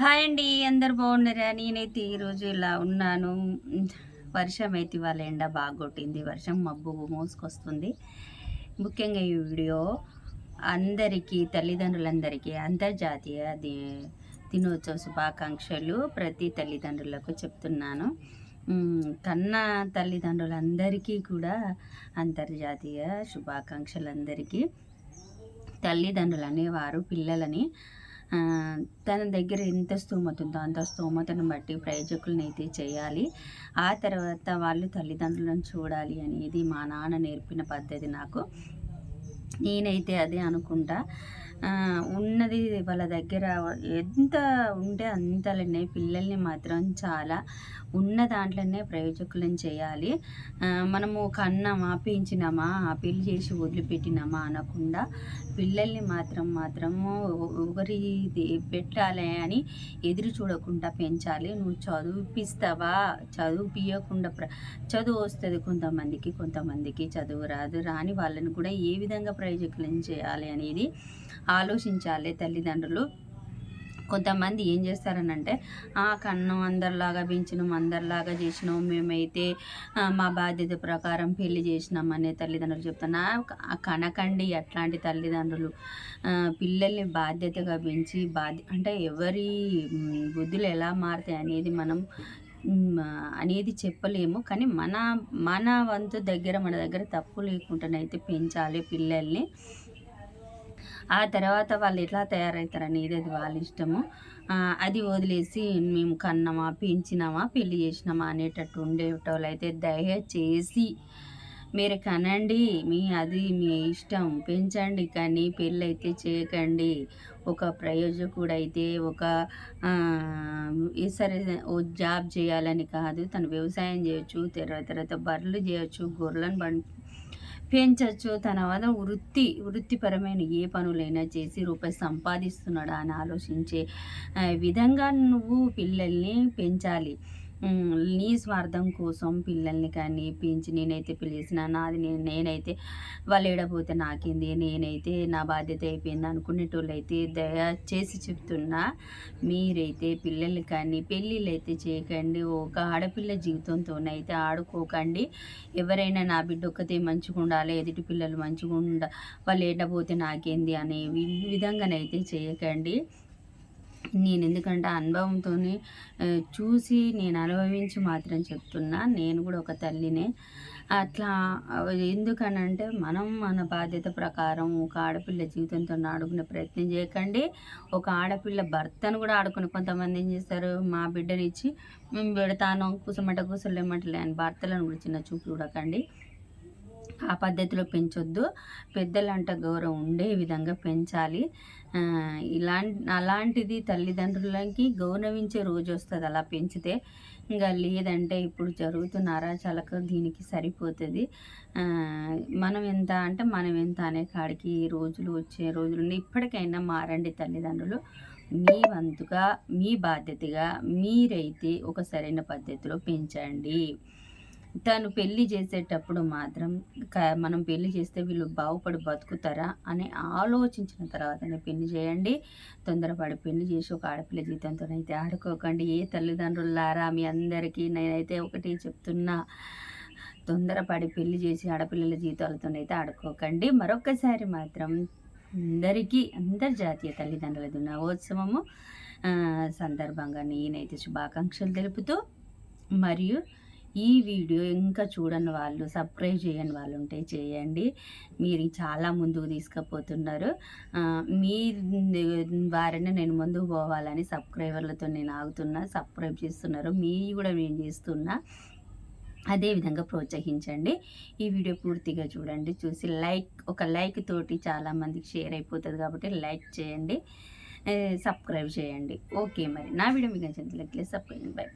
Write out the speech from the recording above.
Hi అండి అందరు బాగున్నారా? నేనైతే ఈరోజు ఇలా ఉన్నాను. వర్షం అయితే ఇవాళ ఎండ బాగా కొట్టింది. వర్షం మబ్బు మోసుకొస్తుంది. ముఖ్యంగా ఈ వీడియో అందరికీ తల్లిదండ్రులందరికీ అంతర్జాతీయ దినోత్సవ శుభాకాంక్షలు ప్రతి తల్లిదండ్రులకు చెప్తున్నాను. కన్న తల్లిదండ్రులందరికీ కూడా అంతర్జాతీయ శుభాకాంక్షలు అందరికీ తల్లిదండ్రులు అనేవారు పిల్లలని తన దగ్గర ఎంత స్తోమత ఉందో అంత స్తోమతను బట్టి ప్రయోజకులను అయితే చేయాలి. ఆ తర్వాత వాళ్ళు తల్లిదండ్రులను చూడాలి అనేది మా నాన్న నేర్పిన పద్ధతి నాకు. నేనైతే అదే అనుకుంటా. ఉన్నది వాళ్ళ దగ్గర. ఎంత ఉంటే అంతలోనే పిల్లల్ని మాత్రం చాలా ఉన్న దాంట్లోనే ప్రయోజకులను చేయాలి. మనము కన్నామా పెంచినామా పెళ్ళి చేసి వదిలిపెట్టినామా అనకుండా పిల్లల్ని మాత్రం మాత్రము ఒకరి పెట్టాలి అని ఎదురు చూడకుండా పెంచాలి. నువ్వు చదివిపిస్తావా? చదివిపియకుండా ప్ర చదువు వస్తుంది కొంతమందికి కొంతమందికి చదువు రాదు. రాని వాళ్ళని కూడా ఏ విధంగా ప్రయోజకులను చేయాలి అనేది ఆలోచించాలి తల్లిదండ్రులు. కొంతమంది ఏం చేస్తారనంటే ఆ కన్ను అందరిలాగా పెంచినాం అందరిలాగా చేసినాం మేమైతే మా బాధ్యత ప్రకారం పెళ్ళి చేసినామనే తల్లిదండ్రులు చెప్తున్నా ఆ కనకండి అట్లాంటి తల్లిదండ్రులు పిల్లల్ని బాధ్యతగా పెంచి బాధ్య అంటే ఎవరి బుద్ధులు ఎలా మారుతాయి అనేది మనం అనేది చెప్పలేము. కానీ మన మన వంతు దగ్గర మన దగ్గర తప్పు లేకుండానైతే పెంచాలి పిల్లల్ని. ఆ తర్వాత వాళ్ళు ఎట్లా తయారవుతారు అనేది అది వాళ్ళ ఇష్టము. అది వదిలేసి మేము కన్నామా పెంచినామా పెళ్ళి చేసినామా అనేటట్టు ఉండేటోళ్ళు అయితే దయచేసి మీరు కనండి మీ అది మీ ఇష్టం. పెంచండి కానీ పెళ్ళి అయితే చేయకండి. ఒక ప్రయోజకుడు అయితే ఒక ఈ సరే ఓ జాబ్ చేయాలని కాదు. తను వ్యవసాయం చేయొచ్చు తర్వాత తర్వాత బర్రెలు చేయొచ్చు గొర్రెలను బండి పెంచవచ్చు తన వల్ల వృత్తి వృత్తిపరమైన ఏ పనులైనా చేసి రూపాయి సంపాదిస్తున్నాడా అని ఆలోచించే విధంగా నువ్వు పిల్లల్ని పెంచాలి. నీ స్వార్థం కోసం పిల్లల్ని కానీ పెంచి నేనైతే పిలిచిన నాది నేను నేనైతే వాళ్ళు ఏడపోతే నాకేంది? నేనైతే నా బాధ్యత అయిపోయింది అనుకునేటోళ్ళు అయితే దయచేసి చెప్తున్నా మీరైతే పిల్లల్ని కానీ పెళ్ళిళ్ళు అయితే చేయకండి. ఒక ఆడపిల్ల జీవితంతోనైతే ఆడుకోకండి. ఎవరైనా నా బిడ్డ ఒక్కతే మంచిగా ఉండాలి ఎదుటి పిల్లలు మంచిగా ఉండ వాళ్ళు ఏడపోతే నాకేంది అనే వి- విధంగానైతే చేయకండి. నేను ఎందుకంటే అనుభవంతో చూసి నేను అనుభవించి మాత్రం చెప్తున్నా. నేను కూడా ఒక తల్లినే. అట్లా ఎందుకనంటే మనం మన బాధ్యత ప్రకారం ఒక ఆడపిల్ల జీవితంతో ఆడుకునే ప్రయత్నం చేయకండి. ఒక ఆడపిల్ల భర్తను కూడా ఆడుకుని కొంతమంది ఏం చేస్తారు మా బిడ్డనిచ్చి మేము పెడతాను కూసమంట కూసలేమంటలే అని భర్తలను కూడా చిన్న చూపు చూడకండి ఆ పద్ధతిలో పెంచొద్దు. పెద్దలంట గౌరవం ఉండే విధంగా పెంచాలి. ఇలా అలాంటిది తల్లిదండ్రులకి గౌరవించే రోజు వస్తుంది అలా పెంచితే. ఇంకా లేదంటే ఇప్పుడు జరుగుతున్న అరాచలకు దీనికి సరిపోతుంది. మనం ఎంత అంటే మనం ఎంత అనే కాడికి రోజులు వచ్చే రోజులు ఇప్పటికైనా మారండి తల్లిదండ్రులు. మీ వంతుగా మీ బాధ్యతగా మీరైతే ఒక సరైన పద్ధతిలో పెంచండి. తను పెళ్ళి చేసేటప్పుడు మాత్రం క- మనం పెళ్ళి చేస్తే వీళ్ళు బాగుపడి బతుకుతారా అని ఆలోచించిన తర్వాతనే పెళ్ళి చేయండి తొందరపడి పెళ్ళి చేసి ఒక ఆడపిల్ల జీవితంతో అయితే ఆడుకోకండి. ఏ తల్లిదండ్రులారా మీ అందరికీ నేనైతే ఒకటి చెప్తున్నా తొందరపడి పెళ్ళి చేసి ఆడపిల్లల జీవితాలతోనైతే ఆడుకోకండి. మరొకసారి మాత్రం అందరికీ అంతర్జాతీయ తల్లిదండ్రుల దినోత్సవము సందర్భంగా నేనైతే శుభాకాంక్షలు తెలుపుతూ మరియు ఈ వీడియో ఇంకా చూడని వాళ్ళు సబ్స్క్రైబ్ చేయని వాళ్ళు ఉంటే చేయండి. మీరు చాలా ముందుకు తీసుకుపోతున్నారు. మీ ద్వారానే నేను ముందుకు పోవాలని సబ్స్క్రైబర్లతో నేను ఆగుతున్నా సబ్స్క్రైబ్ చేస్తున్నారు మీ కూడా నేను చేస్తున్నా. అదే విధంగా ప్రోత్సహించండి. ఈ వీడియో పూర్తిగా చూడండి. చూసి లైక్ ఒక లైక్ తోటి చాలామందికి షేర్ అయిపోతుంది కాబట్టి లైక్ చేయండి. సబ్స్క్రైబ్ చేయండి. ఓకే మరి. నా వీడియో మీకు నచ్చినట్లయితే సబ్స్క్రైబ్ బై.